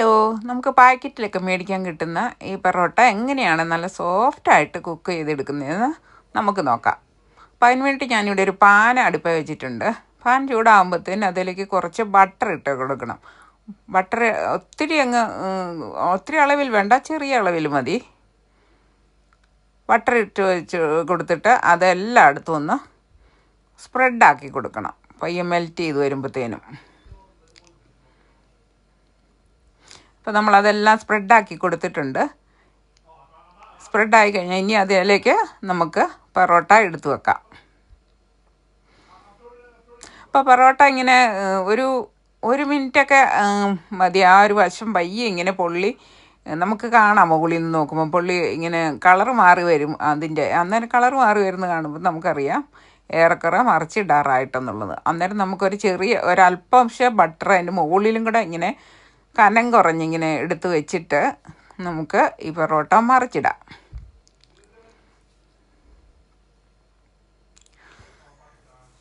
Hello നമുക്ക് പാക്കറ്റിലൊക്കെ മേടിക്കാൻ കിട്ടുന്ന ഈ പൊറോട്ട എങ്ങനെയാണ് നല്ല സോഫ്റ്റായിട്ട് കുക്ക് ചെയ്തെടുക്കുന്നതെന്ന് നമുക്ക് നോക്കാം. അപ്പം അതിന് വേണ്ടി ഞാനിവിടെ ഒരു പാൻ അടുപ്പ വെച്ചിട്ടുണ്ട്. പാൻ ചൂടാകുമ്പോഴത്തേന് അതിലേക്ക് കുറച്ച് ബട്ടർ ഇട്ട് കൊടുക്കണം. ബട്ടർ ഒത്തിരി അങ്ങ് ഒത്തിരി അളവിൽ വേണ്ട ചെറിയ അളവിൽ മതി. ബട്ടർ ഇട്ട് വെച്ച് കൊടുത്തിട്ട് അതെല്ലായിടത്തും ഒന്ന് സ്പ്രെഡാക്കി കൊടുക്കണം. പയ്യെ മെൽറ്റ് ചെയ്ത് വരുമ്പോഴത്തേനും അപ്പോൾ നമ്മളതെല്ലാം സ്പ്രെഡാക്കി കൊടുത്തിട്ടുണ്ട്. സ്പ്രെഡായി കഴിഞ്ഞാൽ ഇനി അതിലേക്ക് നമുക്ക് പൊറോട്ട എടുത്തു വെക്കാം. അപ്പോൾ പൊറോട്ട ഇങ്ങനെ ഒരു ഒരു മിനിറ്റൊക്കെ മതി. ആ ഒരു വശം പയ്യെ ഇങ്ങനെ പൊള്ളി നമുക്ക് കാണാം മുകളിൽ നിന്ന് നോക്കുമ്പോൾ പൊള്ളി ഇങ്ങനെ കളർ മാറി വരും അതിന്റെ. അന്നേരം കളർ മാറി വരുന്നത് കാണുമ്പോൾ നമുക്കറിയാം ഏറെക്കുറെ മറിച്ചിടാറായിട്ടെന്നുള്ളത്. അന്നേരം നമുക്കൊരു ചെറിയ ഒരല്പംശ ബട്ടർ അതിന്റെ മുകളിലും കൂടെ ഇങ്ങനെ കനം കുറഞ്ഞിങ്ങനെ എടുത്ത് വെച്ചിട്ട് നമുക്ക് ഈ പൊറോട്ട മറിച്ചിടാം.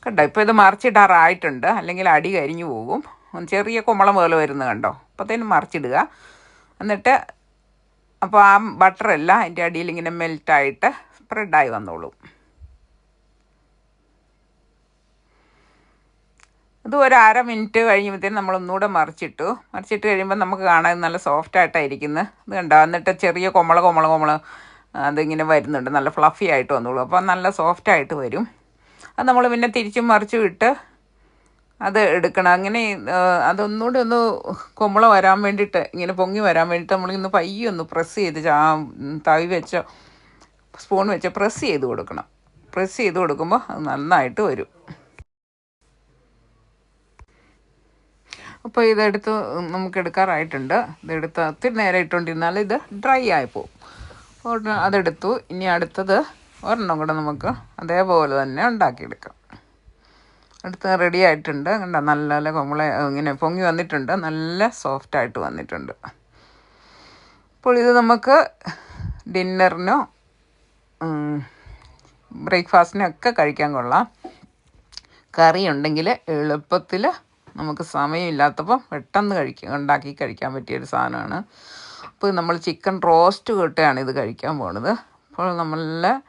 കണ്ടോ ഇപ്പോൾ ഇത് മറിച്ചിടാറായിട്ടുണ്ട്. അല്ലെങ്കിൽ അടി കരിഞ്ഞു പോകും. ചെറിയ കുമ്പളം പോലെ വരുന്നത് കണ്ടോ. അപ്പോഴത്തേനും മറിച്ചിടുക. എന്നിട്ട് അപ്പോൾ ആ ബട്ടറെല്ലാം അതിന്റെ അടിയിൽ ഇങ്ങനെ മെൽറ്റായിട്ട് സ്പ്രെഡായി വന്നോളും. ഇത് ഒരു അര മിനിറ്റ് കഴിയുമ്പോഴത്തേനും നമ്മൾ ഒന്നുകൂടെ മറിച്ചിട്ടു. മറിച്ചിട്ട് കഴിയുമ്പോൾ നമുക്ക് കാണാൻ നല്ല സോഫ്റ്റ് ആയിട്ടായിരിക്കുന്നത് ഇത് കണ്ടോ? എന്നിട്ട് ചെറിയ കൊമള കൊമള കൊമള അതിങ്ങനെ വരുന്നുണ്ട്. നല്ല ഫ്ലഫി ആയിട്ട് വന്നോളൂ. അപ്പോൾ നല്ല സോഫ്റ്റ് ആയിട്ട് വരും. അത് നമ്മൾ പിന്നെ തിരിച്ചും മറിച്ചും ഇട്ട് അത് എടുക്കണം. അങ്ങനെ അതൊന്നുകൂടി ഒന്ന് കൊമള വരാൻ വേണ്ടിയിട്ട് ഇങ്ങനെ പൊങ്ങി വരാൻ വേണ്ടിയിട്ട് നമ്മളിന്ന് പയ്യെ ഒന്ന് പ്രസ് ചെയ്ത് ചാ തവി വെച്ചോ സ്പൂൺ വെച്ച് പ്രസ് ചെയ്ത് കൊടുക്കണം. പ്രസ് ചെയ്ത് കൊടുക്കുമ്പോൾ അത് നന്നായിട്ട് വരും. അപ്പോൾ ഇതെടുത്ത് നമുക്ക് എടുക്കാറായിട്ടുണ്ട് ഇതെടുത്ത് ഒത്തിരി നേരം ഇട്ടുകൊണ്ടിരുന്നാൽ ഇത് ഡ്രൈ അപ്പോൾ ഉടനെ അതെടുത്തു. ഇനി അടുത്തത് ഒരെണ്ണം കൂടെ നമുക്ക് അതേപോലെ തന്നെ ഉണ്ടാക്കിയെടുക്കാം. അടുത്ത് റെഡി ആയിട്ടുണ്ട്. കണ്ട? നല്ല നല്ല കൊമ്പളെ ഇങ്ങനെ പൊങ്ങി വന്നിട്ടുണ്ട്. നല്ല സോഫ്റ്റായിട്ട് വന്നിട്ടുണ്ട്. അപ്പോൾ ഇത് നമുക്ക് ഡിന്നറിനോ ബ്രേക്ക്ഫാസ്റ്റിനൊക്കെ കഴിക്കാൻ കൊള്ളാം. കറി ഉണ്ടെങ്കിൽ എളുപ്പത്തിൽ നമുക്ക് സമയമില്ലാത്തപ്പോൾ പെട്ടെന്ന് കഴിക്കുക ഉണ്ടാക്കി കഴിക്കാൻ പറ്റിയൊരു സാധനമാണ്. അപ്പോൾ നമ്മൾ ചിക്കൻ റോസ്റ്റ് കിട്ടുകയാണ് ഇത് കഴിക്കാൻ പോണത്. അപ്പോൾ നല്ല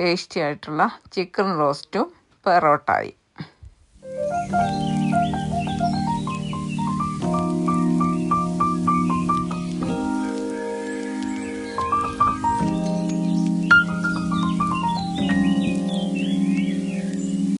ടേസ്റ്റി ആയിട്ടുള്ള ചിക്കൻ റോസ്റ്റും പെറോട്ടായി.